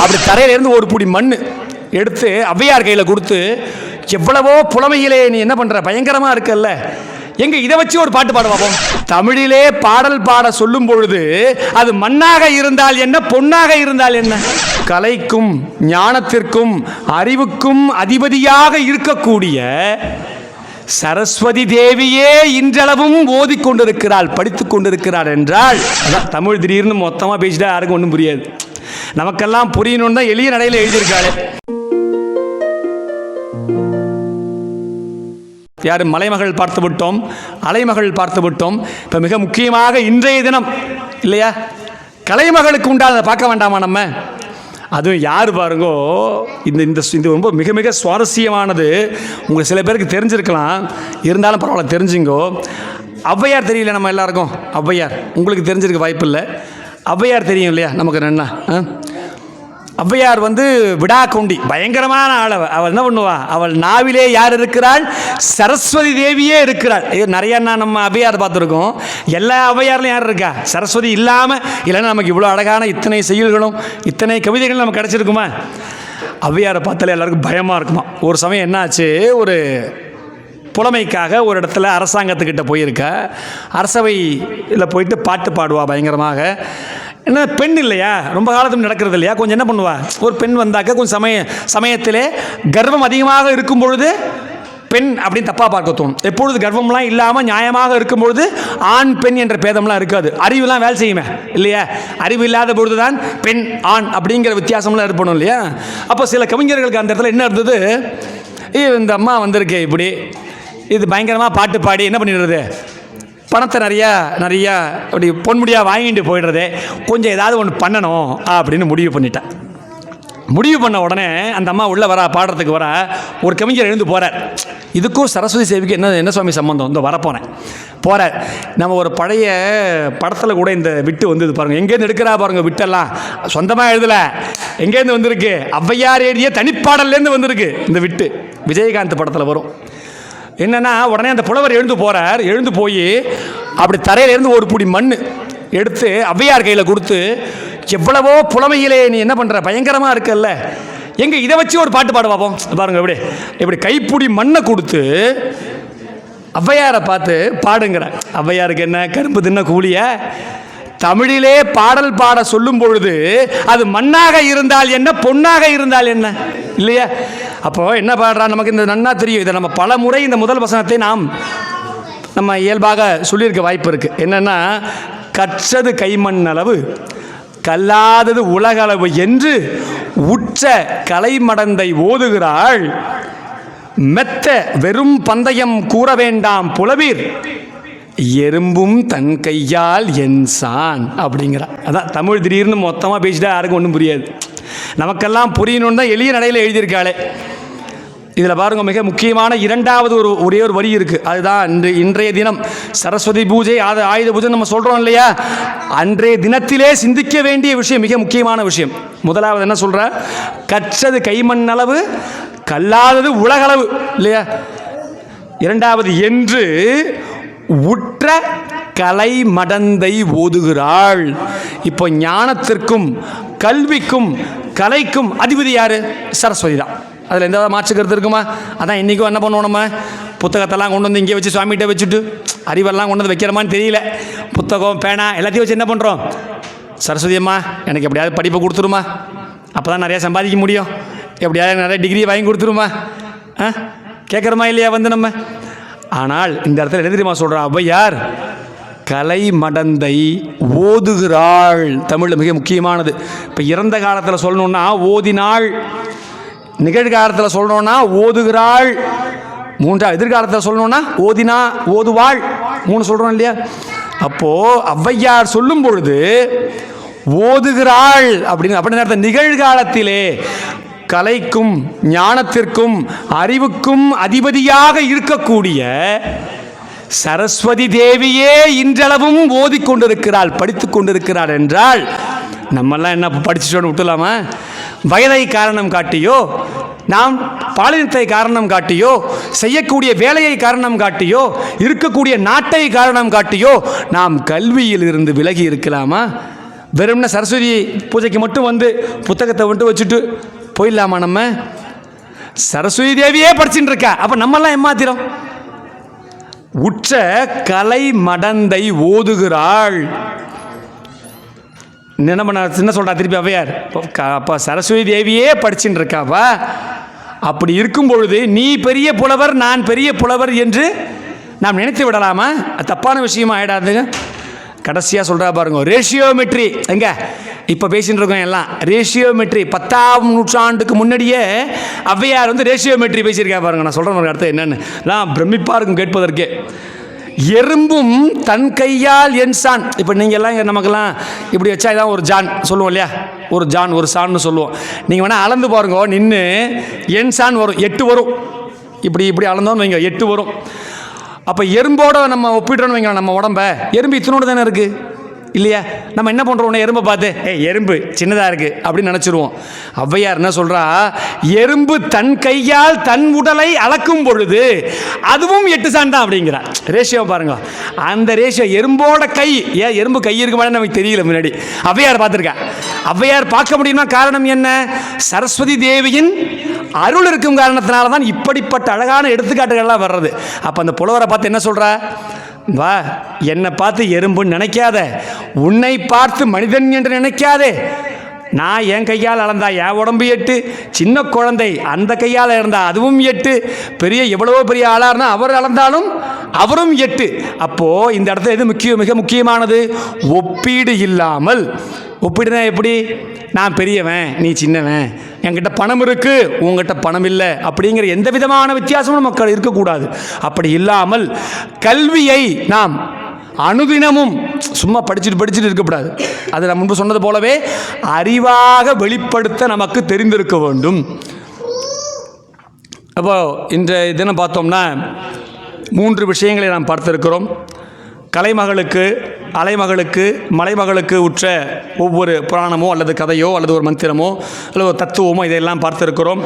அப்படி தரையிலேருந்து ஒரு புடி மண் எடுத்து ஔவையார் கையில் கொடுத்து எவ்வளவோ புலமையிலே நீ என்ன பண்ணுற பயங்கரமாக இருக்கல்ல. எங்க இதை வச்சு ஒரு பாட்டு பாட பார்ப்போம் தமிழிலே பாடல் பாட சொல்லும் பொழுது அது மண்ணாக இருந்தால் என்ன பொன்னாக இருந்தால் என்ன? கலைக்கும் ஞானத்திற்கும் அறிவுக்கும் அதிபதியாக இருக்கக்கூடிய சரஸ்வதி தேவியே இன்றளவும் ஓதிக்கொண்டிருக்கிறாள் படித்துக் கொண்டிருக்கிறாள் என்றால் அதான் தமிழ் திடீர்னு மொத்தமாக பேசிட்டா யாருக்கும் ஒன்றும் புரியாது. நமக்கெல்லாம் புரியணும்னு தான் எளிய நடையில் எழுதியிருக்காளே. யார் மலைமகள் பார்த்து விட்டோம் அலைமகள் பார்த்து விட்டோம். இப்போ மிக முக்கியமாக இன்றைய தினம் இல்லையா? கலைமகளுக்கு உண்டானதை பார்க்க வேண்டாமா நம்ம? அதுவும் யார் பாருங்கோ? இந்த இந்த இது ரொம்ப மிக மிக சுவாரஸ்யமானது. உங்களுக்கு சில பேருக்கு தெரிஞ்சிருக்கலாம். இருந்தாலும் பரவாயில்ல தெரிஞ்சுங்கோ. ஔவையார் தெரியல நம்ம எல்லாருக்கும். ஔவையார். உங்களுக்கு தெரிஞ்சிருக்க வாய்ப்பு இல்லை ஔவையார் தெரியும் இல்லையா? நமக்கு நன்னா ஆ? ஔவையார் வந்து விடா கொண்டி பயங்கரமான ஆள் அவள் என்ன பண்ணுவா? அவள் நாவிலே யார் இருக்கிறாள்? சரஸ்வதி தேவியே இருக்கிறாள். இது நிறைய நான் நம்ம அவையார் பார்த்துருக்கோம். எல்லா அவையாரிலும் யார் இருக்கா? சரஸ்வதி இல்லாமல் இல்லைன்னா நமக்கு இவ்வளோ அழகான இத்தனை செயல்களும் இத்தனை கவிதைகளும் நமக்கு கிடச்சிருக்குமா? ஔவையாரை பார்த்தாலே எல்லாருக்கும் பயமாக இருக்குமா? ஒரு சமயம் என்னாச்சு? ஒரு புலமைக்காக ஒரு இடத்துல அரசாங்கத்துக்கிட்ட போயிருக்க. அரசவையில் போயிட்டு பாட்டு பாடுவா பயங்கரமாக. என்ன பெண் இல்லையா? ரொம்ப காலத்துக்கு நடக்கிறது இல்லையா? கொஞ்சம் என்ன பண்ணுவா? ஒரு பெண் வந்தாக்க கொஞ்சம் சமய சமயத்திலே கர்வம் அதிகமாக இருக்கும் பொழுது பெண் அப்படின்னு தப்பாக பார்க்க தோணும். எப்பொழுது கர்வம்லாம் இல்லாமல் நியாயமாக இருக்கும் பொழுது ஆண் பெண் என்ற பேதம்லாம் இருக்காது. அறிவுலாம் வேலை செய்யுமே இல்லையா? அறிவு இல்லாத பொழுது தான் பெண் ஆண் அப்படிங்கிற வித்தியாசம்லாம் ஏற்படும் இல்லையா? அப்போ சில கவிஞர்களுக்கு அந்த இடத்துல என்ன இருந்தது? இந்த அம்மா வந்திருக்கே இப்படி. இது பயங்கரமாக பாட்டு பாடி என்ன பண்ணிடுறது? பணத்தை நிறையா நிறையா அப்படி பொன்முடியாக வாங்கிட்டு போயிடுறது கொஞ்சம் ஏதாவது ஒன்று பண்ணணும் அப்படின்னு முடிவு பண்ணிட்டேன். முடிவு பண்ண உடனே அந்த அம்மா உள்ளே வரா பாடுறதுக்கு வர ஒரு கவிஞர் எழுந்து போகிறார் இதுக்கும் சரஸ்வதி சேவிக்கு என்ன என்ன சுவாமி சம்பந்தம்? இந்த வரப்போகிறேன் போகிறார் நம்ம ஒரு பழைய படத்தில் கூட இந்த விட்டு வந்தது பாருங்கள் எங்கேருந்து எடுக்கிறா பாருங்கள் விட்டெல்லாம். சொந்தமாக எழுதலை. எங்கேருந்து வந்திருக்கு? ஔவையார் ஏரிய தனிப்பாடல்லேருந்து வந்திருக்கு இந்த விட்டு. விஜயகாந்த் படத்தில் வரும். என்னன்னா உடனே அந்த புலவர் எழுந்து போறார். எழுந்து போய் அப்படி தரையிலேருந்து ஒரு புடி மண் எடுத்து ஔவையார் கையில் கொடுத்து எவ்வளவோ புலமையிலே நீ என்ன பண்ணுற பயங்கரமாக இருக்கல்ல. எங்க இதை வச்சு ஒரு பாட்டு பாட பார்ப்போம் பாருங்க இப்படி. இப்படி கைப்பிடி மண்ணை கொடுத்து ஔவையாரை பார்த்து பாடுங்கிற. ஔவையாருக்கு என்ன? கரும்பு தின்ன கூலிய? தமிழிலே பாடல் பாட சொல்லும் பொழுது அது மண்ணாக இருந்தால் என்ன பொன்னாக இருந்தால் என்ன? இல்லையா? அப்போ என்ன பாடுறா? நமக்கு இந்த நன்னா தெரியும். இதை நம்ம பல முறை இந்த முதல் வசனத்தை நாம் நம்ம இயல்பாக சொல்லியிருக்க வாய்ப்பு இருக்கு. என்னன்னா கற்றது கைமண் அளவு கல்லாதது உலகளவு என்று உற்ற கலைமடந்தை ஓதுகிறாள். மெத்த வெறும் பந்தயம் கூற வேண்டாம் புலவீர். எறும்பும் தன் கையால் என் சான் அப்படிங்கிறா. அதான் தமிழ் திடீர்னு மொத்தமாக பேசிட்டா யாருக்கும் ஒன்றும் புரியாது. நமக்கெல்லாம் புரியணும்னு தான் எளிய நடையில் எழுதியிருக்காளே. இதில் பாருங்க மிக முக்கியமான இரண்டாவது ஒரு ஒரே ஒரு வரி இருக்குது அதுதான் இன்று இன்றைய தினம். சரஸ்வதி பூஜை ஆத ஆயுத பூஜை நம்ம சொல்கிறோம் இல்லையா? அன்றைய தினத்திலே சிந்திக்க வேண்டிய விஷயம் மிக முக்கியமான விஷயம். முதலாவது என்ன சொல்கிற கற்றது கைமண் அளவு கல்லாதது உலகளவு இல்லையா? இரண்டாவது என்று உற்ற கலை மடந்தை ஓதுகிறாள். இப்போ ஞானத்திற்கும் கல்விக்கும் கலைக்கும் அதிபதி யார்? சரஸ்வதி தான். அதில் எந்த மாற்று கருத்து இருக்குமா? அதான் இன்றைக்கும் என்ன பண்ணுவோம் நம்ம? புத்தகத்தெல்லாம் கொண்டு வந்து இங்கே வச்சு சுவாமிகிட்ட வச்சுட்டு அறிவெல்லாம் கொண்டு வந்து வைக்கிறோமான்னு தெரியல. புத்தகம் பேனா எல்லாத்தையும் வச்சு என்ன பண்ணுறோம் சரஸ்வதி அம்மா எனக்கு எப்படியாவது படிப்பை கொடுத்துருமா? அப்போ தான் நிறையா சம்பாதிக்க முடியும். எப்படியாவது நிறைய டிகிரி வாங்கி கொடுத்துருமா? ஆ? கேட்குறோமா இல்லையா வந்து நம்ம? ஆனால் இந்த இடத்துல என்ன தெரியுமா சொல்கிறா ஔவையார் கலை மடந்தை ஓதுகிறாள். தமிழில் மிக முக்கியமானது. இப்போ இறந்த காலத்தில் சொல்லணுன்னா ஓதினாள். நிகழ்காலத்தில் சொல்லணுன்னா ஓதுகிறாள். மூன்றா எதிர்காலத்தில் சொல்லணுன்னா ஓதினா ஓதுவாள். மூணு சொல்கிறோம் இல்லையா? அப்போது ஔவையார் சொல்லும் பொழுது ஓதுகிறாள் அப்படின்னு அப்படின்னு நிகழ்காலத்திலே கலைக்கும் ஞானத்திற்கும் அறிவுக்கும் அதிபதியாக இருக்கக்கூடிய சரஸ்வதி தேவியே இன்றளவும் ஓதிக் கொண்டிருக்கிறாள் படித்துக் கொண்டிருக்கிறாள் என்றால் நம்மெல்லாம் என்ன படிச்சுட்டோன்னு விட்டுலாமா வயதை காரணம் காட்டியோ நாம் பாலினத்தை காரணம் காட்டியோ செய்யக்கூடிய வேலையை காரணம் காட்டியோ இருக்கக்கூடிய நாட்டை காரணம் காட்டியோ நாம் கல்வியில் இருந்து விலகி இருக்கலாமா? வெறும்னா சரஸ்வதி பூஜைக்கு மட்டும் வந்து புத்தகத்தை மட்டும் வச்சுட்டு போயிடலாமா நம்ம? சரஸ்வதி தேவியே படிச்சுட்டு இருக்கா. அப்போ நம்மெல்லாம் ஏமாத்திரம். உற்ற கலை மடந்தை ஓதுகிறாள். என்ன பண்ண என்ன சொல்கிறா திருப்பி அவையார் அப்போ சரஸ்வதி தேவியே படிச்சுட்டு இருக்காவா அப்படி இருக்கும் பொழுது நீ பெரிய புலவர் நான் பெரிய புலவர் என்று நாம் நினைத்து விடலாமா? தப்பான விஷயமா ஆயிடாதுங்க. கடைசியாக சொல்கிறா பாருங்க ரேஷியோமெட்ரி எங்கே? இப்போ பேசிகிட்டு இருக்கோம் எல்லாம். ரேஷியோமெட்ரி பத்தாம் நூற்றாண்டுக்கு முன்னாடியே ஔவையார் வந்து ரேஷியோமெட்ரி பேசியிருக்கா பாருங்க. நான் சொல்கிறேன் அடுத்து என்னென்னு. நான் பிரமிப்பாக இருக்கும் கேட்பதற்கே. எறும்பும் தன் கையால் என் சான். இப்போ நீங்கள் எல்லாம் நமக்கெல்லாம் இப்படி வச்சா இதான் ஒரு ஜான் சொல்லுவோம் இல்லையா? ஒரு ஜான் ஒரு சான்னு சொல்லுவோம். நீங்கள் வேணால் அளந்து பாருங்க நின்று என் சான் வரும். எட்டு வரும். இப்படி இப்படி அளந்தோன்னு வைங்க. எட்டு வரும். அப்போ எறும்போட நம்ம ஒப்பிடுறோன்னு வைங்க நம்ம உடம்ப. எறும்பு இத்தனோடு தானே இருக்குது இல்லையா? நம்ம என்ன பண்ணுறோம் உடனே எறும்பை பார்த்து ஏ எறும்பு சின்னதாக இருக்குது அப்படின்னு நினச்சிருவோம். ஔவையார் என்ன சொல்கிறா எறும்பு தன் கையால் தன் உடலை அளக்கும் பொழுது அதுவும் எட்டு சான் தான் அப்படிங்கிறா. ரேஷியோ பாருங்க. அந்த ரேஷியோ எறும்போட கை ஏன் எறும்பு கை இருக்க மாதிரி நமக்கு தெரியல முன்னாடி. ஔவையார் பார்த்துருக்கா. ஔவையார் பார்க்க முடியுமா? காரணம் என்ன? சரஸ்வதி தேவியின் அருள் இருக்கும் காரணத்தினால தான் இப்படிப்பட்ட அழகான எடுத்துக்காட்டுகள்லாம் வர்றது. அப்போ அந்த புலவரை பார்த்து என்ன சொல்கிறா வா என்னை பார்த்து எறும்புன்னு நினைக்காத. உன்னை பார்த்து மனிதன் என்று நினைக்காதே. நான் என் கையால் அளந்தா என் உடம்பு எட்டு. சின்ன குழந்தை அந்த கையால் இருந்தா அதுவும் எட்டு. பெரிய எவ்வளவோ பெரிய ஆளாக இருந்தால் அவர் அளந்தாலும் அவரும் எட்டு. அப்போது இந்த இடத்துல எது முக்கியம்? மிக முக்கியமானது ஒப்பீடு இல்லாமல் ஒப்பிடுனா எப்படி? நான் பெரியவன் நீ சின்னவன். என்கிட்ட பணம் இருக்குது உங்ககிட்ட பணம் இல்லை அப்படிங்கிற எந்த விதமான வித்தியாசமும் மக்கள் இருக்கக்கூடாது. அப்படி இல்லாமல் கல்வியை நாம் அனுதினமும் சும்மா படிச்சுட்டு படிச்சுட்டு இருக்கக்கூடாது. அது நான் முன்பு சொன்னது போலவே அறிவாக வெளிப்படுத்த நமக்கு தெரிந்திருக்க வேண்டும். அப்போ இன்றைய தினம் பார்த்தோம்னா மூன்று விஷயங்களை நாம் பார்த்திருக்கிறோம். கலைமகளுக்கு அலைமகளுக்கு மலைமகளுக்கு உற்ற ஒவ்வொரு புராணமோ அல்லது கதையோ அல்லது ஒரு மந்திரமோ அல்லது ஒரு தத்துவமோ இதையெல்லாம் பார்த்திருக்கிறோம்.